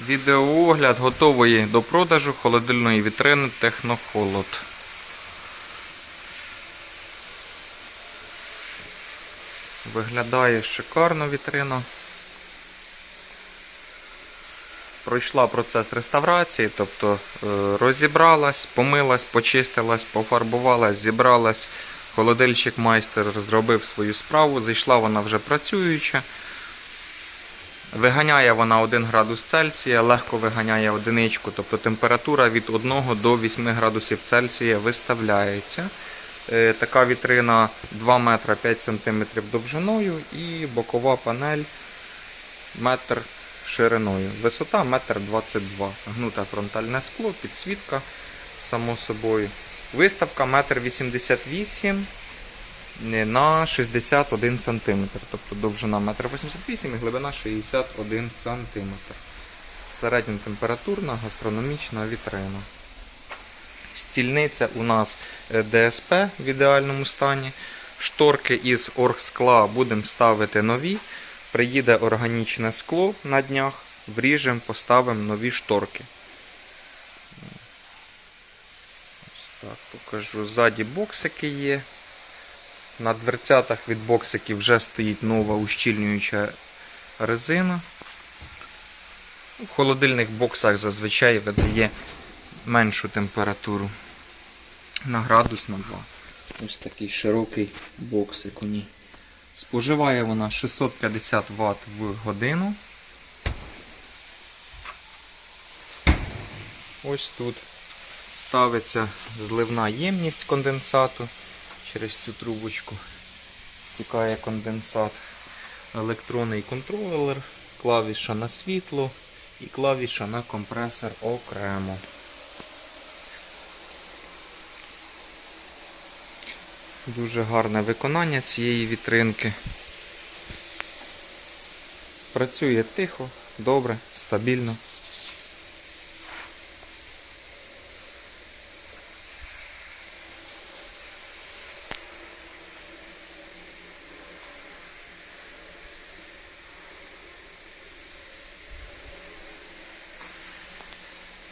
Відеоогляд готової до продажу холодильної вітрини Технохолод. Виглядає шикарно вітрина. Пройшла процес реставрації, тобто е, розібралась, помилась, почистилась, пофарбувалась, зібралась. Холодильщик майстер зробив свою справу, зайшла вона вже працююча. Виганяє вона 1 градус Цельсія, легко виганяє одиничку, тобто температура від 1 до 8 градусів Цельсія виставляється. Е, Така вітрина 2 метра 5 см довжиною і бокова панель метр шириною. Висота метр 22 Гнуте фронтальне скло, підсвітка, само собою. Виставка метр 88 на 61 см. Тобто довжина 1,88 м і глибина 61 см. Середньотемпературна гастрономічна вітрина. Стільниця у нас е, ДСП в ідеальному стані. Шторки із оргскла будемо ставити нові. Приїде органічне скло на днях, вріжемо, поставимо нові шторки. Ось так покажу. Ззаді боксики є. На дверцятах від боксиків вже стоїть нова ущільнююча резина. В холодильних боксах зазвичай видає меншу температуру на градус на 2. Ось такий широкий боксик у ній. Споживає вона 650 Вт в годину. Ось тут ставиться зливна ємність конденсату. Через цю трубочку стікає конденсат. Електронний контролер, клавіша на світло і клавіша на компресор окремо. Дуже гарне виконання цієї вітринки. Працює тихо, добре, стабільно.